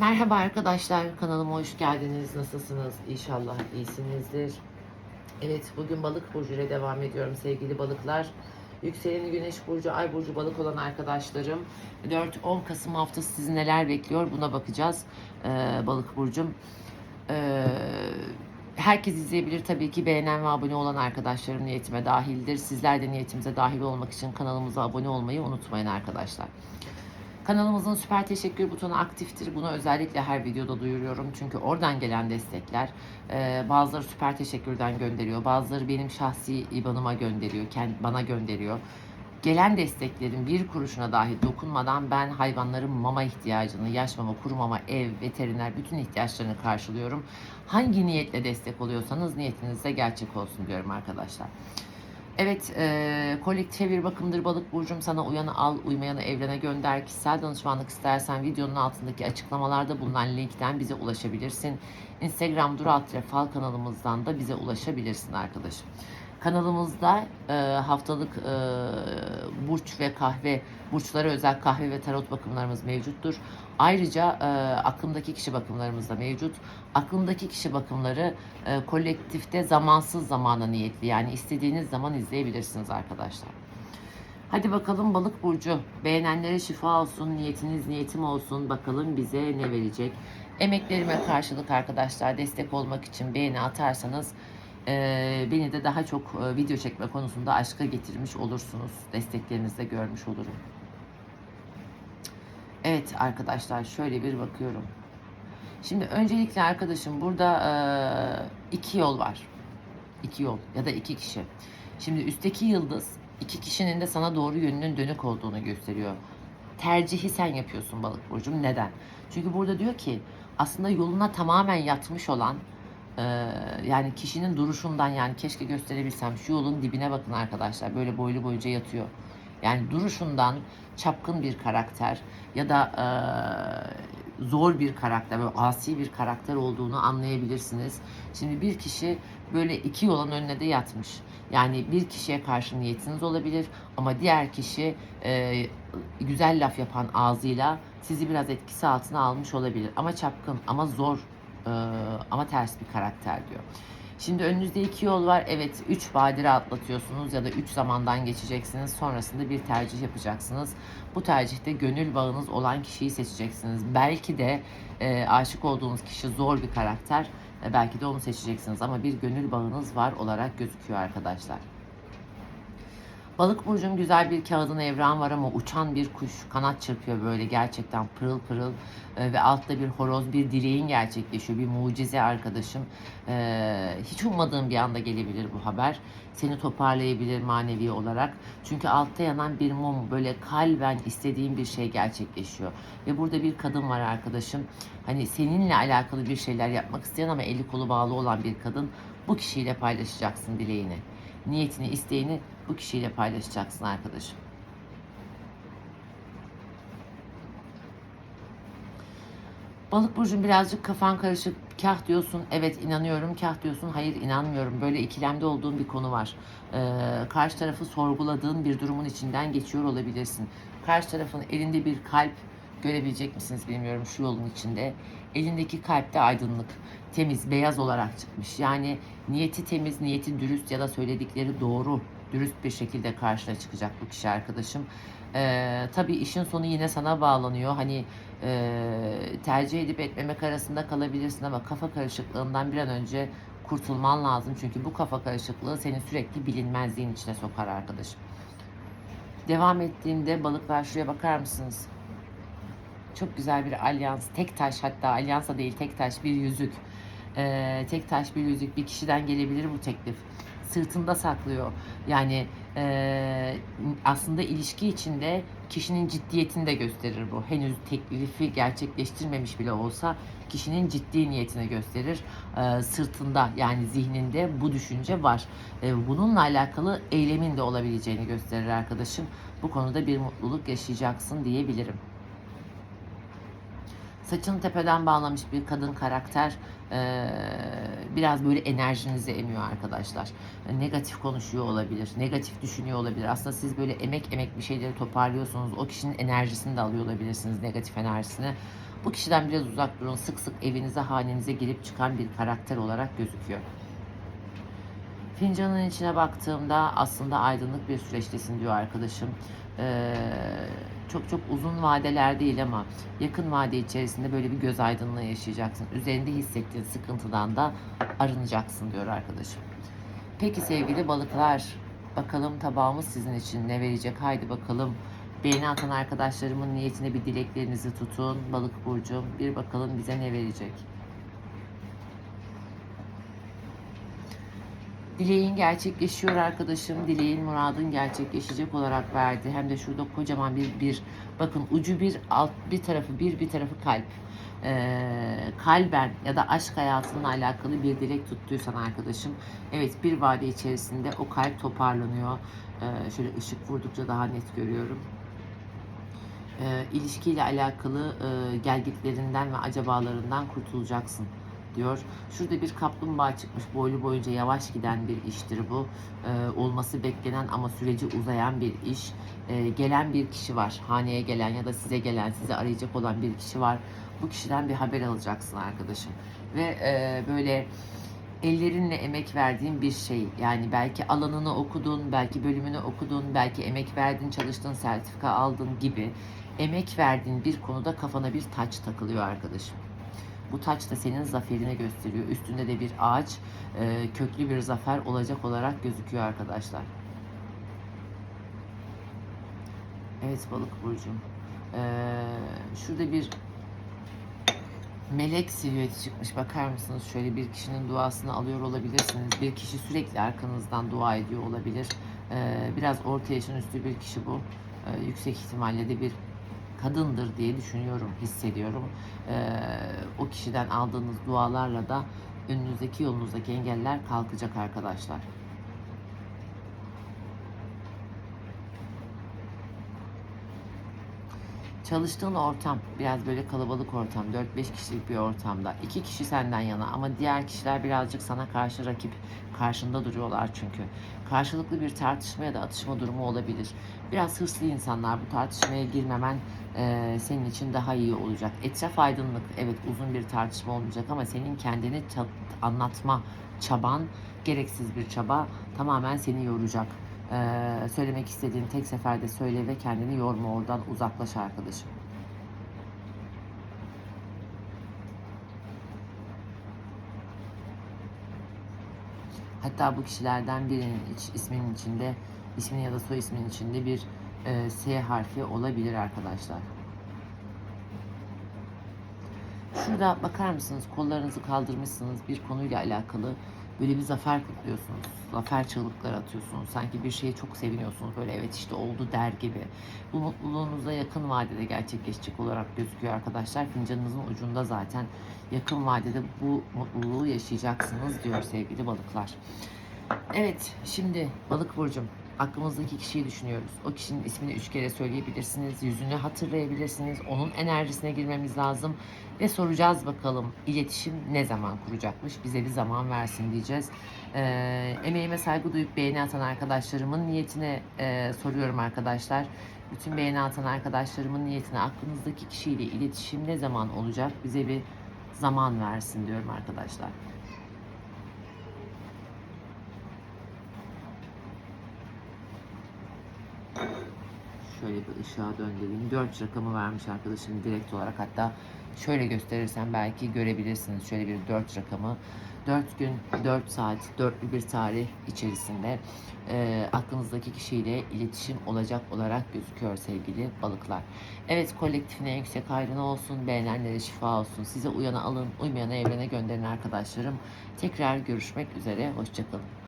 Merhaba arkadaşlar, kanalıma hoş geldiniz. Nasılsınız? İnşallah iyisinizdir. Evet, bugün balık burcu ile devam ediyorum sevgili balıklar. Yükseleni güneş burcu, ay burcu balık olan arkadaşlarım. 4-10 Kasım haftası sizi neler bekliyor buna bakacağız. Ee, balık burcum. Ee, herkes izleyebilir tabii ki beğenen ve abone olan arkadaşlarım niyetime dahildir. Sizler de niyetimize dahil olmak için kanalımıza abone olmayı unutmayın arkadaşlar. Kanalımızın süper teşekkür butonu aktiftir. Bunu özellikle her videoda duyuruyorum. Çünkü oradan gelen destekler e, bazıları süper teşekkürden gönderiyor. Bazıları benim şahsi IBAN'ıma gönderiyor. Bana gönderiyor. Gelen desteklerin bir kuruşuna dahi dokunmadan ben hayvanların mama ihtiyacını, yaş mama, kuru mama, ev, veteriner bütün ihtiyaçlarını karşılıyorum. Hangi niyetle destek oluyorsanız niyetiniz de gerçek olsun diyorum arkadaşlar. Evet, e, kolektif bir bakımdır balık burcum. Sana uyanı al, uymayanı evrene gönder. Kişisel danışmanlık istersen videonun altındaki açıklamalarda bulunan linkten bize ulaşabilirsin. Instagram Dural Fal kanalımızdan da bize ulaşabilirsin arkadaşım. Kanalımızda e, haftalık e, burç ve kahve, burçlara özel kahve ve tarot bakımlarımız mevcuttur. Ayrıca e, aklımdaki kişi bakımlarımız da mevcut. Aklımdaki kişi bakımları e, kolektifte zamansız zamana niyetli. Yani istediğiniz zaman izleyebilirsiniz arkadaşlar. Hadi bakalım balık burcu. Beğenenlere şifa olsun, niyetiniz niyetim olsun. Bakalım bize ne verecek. Emeklerime karşılık arkadaşlar destek olmak için beğeni atarsanız beni de daha çok video çekme konusunda aşka getirmiş olursunuz. Desteklerinizi de görmüş olurum. Evet arkadaşlar şöyle bir bakıyorum. Şimdi öncelikle arkadaşım burada iki yol var. İki yol ya da iki kişi. Şimdi üstteki yıldız iki kişinin de sana doğru yönünün dönük olduğunu gösteriyor. Tercihi sen yapıyorsun balık burcum. Neden? Çünkü burada diyor ki aslında yoluna tamamen yatmış olan e, yani kişinin duruşundan yani keşke gösterebilsem şu yolun dibine bakın arkadaşlar. Böyle boylu boyunca yatıyor. Yani duruşundan çapkın bir karakter ya da e, zor bir karakter, böyle asi bir karakter olduğunu anlayabilirsiniz. Şimdi bir kişi böyle iki yolun önüne de yatmış. Yani bir kişiye karşı niyetiniz olabilir ama diğer kişi e, güzel laf yapan ağzıyla sizi biraz etkisi altına almış olabilir. Ama çapkın, ama zor, e, ama ters bir karakter diyor. Şimdi önünüzde iki yol var. Evet, üç badire atlatıyorsunuz ya da üç zamandan geçeceksiniz. Sonrasında bir tercih yapacaksınız. Bu tercihte gönül bağınız olan kişiyi seçeceksiniz. Belki de e, aşık olduğunuz kişi zor bir karakter. E, belki de onu seçeceksiniz ama bir gönül bağınız var olarak gözüküyor arkadaşlar. Balık burcum güzel bir kağıdın evran var ama uçan bir kuş. Kanat çırpıyor böyle gerçekten pırıl pırıl e, ve altta bir horoz bir dileğin gerçekleşiyor. Bir mucize arkadaşım. E, hiç ummadığım bir anda gelebilir bu haber. Seni toparlayabilir manevi olarak. Çünkü altta yanan bir mum böyle kalben istediğim bir şey gerçekleşiyor. Ve burada bir kadın var arkadaşım. Hani seninle alakalı bir şeyler yapmak isteyen ama eli kolu bağlı olan bir kadın. Bu kişiyle paylaşacaksın dileğini niyetini, isteğini bu kişiyle paylaşacaksın arkadaşım. Balık burcun birazcık kafan karışık. Kah diyorsun evet inanıyorum, kah diyorsun hayır inanmıyorum. Böyle ikilemde olduğun bir konu var. Ee, karşı tarafı sorguladığın bir durumun içinden geçiyor olabilirsin. Karşı tarafın elinde bir kalp görebilecek misiniz bilmiyorum şu yolun içinde. Elindeki kalpte aydınlık, temiz, beyaz olarak çıkmış. Yani niyeti temiz, niyeti dürüst ya da söyledikleri doğru, dürüst bir şekilde karşına çıkacak bu kişi arkadaşım. Ee, tabii işin sonu yine sana bağlanıyor. Hani e, tercih edip etmemek arasında kalabilirsin ama kafa karışıklığından bir an önce kurtulman lazım. Çünkü bu kafa karışıklığı seni sürekli bilinmezliğin içine sokar arkadaşım. Devam ettiğimde balıklar şuraya bakar mısınız? Çok güzel bir alyans. Tek taş hatta alyansa değil tek taş bir yüzük. Ee, tek taş bir yüzük bir kişiden gelebilir bu teklif. Sırtında saklıyor. Yani e, aslında ilişki içinde kişinin ciddiyetini de gösterir bu. Henüz teklifi gerçekleştirmemiş bile olsa kişinin ciddi niyetini gösterir. Ee, sırtında yani zihninde bu düşünce var. Ee, bununla alakalı eylemin de olabileceğini gösterir arkadaşım. Bu konuda bir mutluluk yaşayacaksın diyebilirim. Saçını tepeden bağlamış bir kadın karakter biraz böyle enerjinizi emiyor arkadaşlar. E, negatif konuşuyor olabilir, negatif düşünüyor olabilir. Aslında siz böyle emek emek bir şeyleri toparlıyorsunuz. O kişinin enerjisini de alıyor olabilirsiniz, negatif enerjisini. Bu kişiden biraz uzak durun. Sık sık evinize, hanenize girip çıkan bir karakter olarak gözüküyor. Fincanın içine baktığımda aslında aydınlık bir süreçtesin diyor arkadaşım. Ee, çok çok uzun vadeler değil ama yakın vade içerisinde böyle bir göz aydınlığı yaşayacaksın. Üzerinde hissettiğin sıkıntıdan da arınacaksın diyor arkadaşım. Peki sevgili balıklar, bakalım tabağımız sizin için ne verecek? Haydi bakalım. Beğeni atan arkadaşlarımın niyetine bir dileklerinizi tutun. Balık burcum bir bakalım bize ne verecek? Dileğin gerçekleşiyor arkadaşım. Dileğin muradın gerçekleşecek olarak verdi. Hem de şurada kocaman bir bir bakın ucu bir alt bir tarafı bir bir tarafı kalp. Ee, kalben ya da aşk hayatınla alakalı bir dilek tuttuysan arkadaşım. Evet bir vade içerisinde o kalp toparlanıyor. Ee, şöyle ışık vurdukça daha net görüyorum e, ilişkiyle alakalı e, gelgitlerinden ve acabalarından kurtulacaksın diyor. Şurada bir kaplumbağa çıkmış boylu boyunca yavaş giden bir iştir bu. E, olması beklenen ama süreci uzayan bir iş. E, gelen bir kişi var. Haneye gelen ya da size gelen, sizi arayacak olan bir kişi var. Bu kişiden bir haber alacaksın arkadaşım. Ve e, böyle ellerinle emek verdiğin bir şey. Yani belki alanını okudun, belki bölümünü okudun, belki emek verdin, çalıştın, sertifika aldın gibi emek verdiğin bir konuda kafana bir taç takılıyor arkadaşım. Bu taç da senin zaferini gösteriyor. Üstünde de bir ağaç, e, köklü bir zafer olacak olarak gözüküyor arkadaşlar. Evet balık burcum. Ee, şurada bir melek silüeti çıkmış. Bakar mısınız? Şöyle bir kişinin duasını alıyor olabilirsiniz. Bir kişi sürekli arkanızdan dua ediyor olabilir. Ee, biraz orta yaşın üstü bir kişi bu. Ee, yüksek ihtimalle de bir kadındır diye düşünüyorum, hissediyorum. Ee, o kişiden aldığınız dualarla da önünüzdeki yolunuzdaki engeller kalkacak arkadaşlar. Çalıştığın ortam biraz böyle kalabalık ortam. 4-5 kişilik bir ortamda. İki kişi senden yana ama diğer kişiler birazcık sana karşı rakip. Karşında duruyorlar çünkü. Karşılıklı bir tartışma ya da atışma durumu olabilir. Biraz hırslı insanlar bu tartışmaya girmemen e, senin için daha iyi olacak. Etraf aydınlık. Evet uzun bir tartışma olmayacak ama senin kendini anlatma çaban gereksiz bir çaba tamamen seni yoracak ee, söylemek istediğin tek seferde söyle ve kendini yorma oradan uzaklaş arkadaşım. Hatta bu kişilerden birinin iç, isminin içinde, isminin ya da soy isminin içinde bir e, S harfi olabilir arkadaşlar. Şurada bakar mısınız kollarınızı kaldırmışsınız bir konuyla alakalı böyle bir zafer kutluyorsunuz. Zafer çığlıkları atıyorsunuz. Sanki bir şeye çok seviniyorsunuz. Böyle evet işte oldu der gibi. Bu mutluluğunuza yakın vadede gerçekleşecek olarak gözüküyor arkadaşlar. Fincanınızın ucunda zaten yakın vadede bu mutluluğu yaşayacaksınız diyor sevgili balıklar. Evet şimdi balık burcum aklımızdaki kişiyi düşünüyoruz. O kişinin ismini üç kere söyleyebilirsiniz. Yüzünü hatırlayabilirsiniz. Onun enerjisine girmemiz lazım. Ve soracağız bakalım iletişim ne zaman kuracakmış. Bize bir zaman versin diyeceğiz. Ee, emeğime saygı duyup beğeni atan arkadaşlarımın niyetine e, soruyorum arkadaşlar. Bütün beğeni atan arkadaşlarımın niyetine aklınızdaki kişiyle iletişim ne zaman olacak? Bize bir zaman versin diyorum arkadaşlar. Şöyle bir ışığa döndüreyim. 4 rakamı vermiş arkadaşım direkt olarak. Hatta şöyle gösterirsem belki görebilirsiniz. Şöyle bir 4 rakamı. 4 gün, 4 saat, 4'lü bir tarih içerisinde e, aklınızdaki kişiyle iletişim olacak olarak gözüküyor sevgili balıklar. Evet kolektifine yüksek hayrına olsun, beğenenlere şifa olsun. Size uyana alın, uymayana evrene gönderin arkadaşlarım. Tekrar görüşmek üzere, hoşçakalın.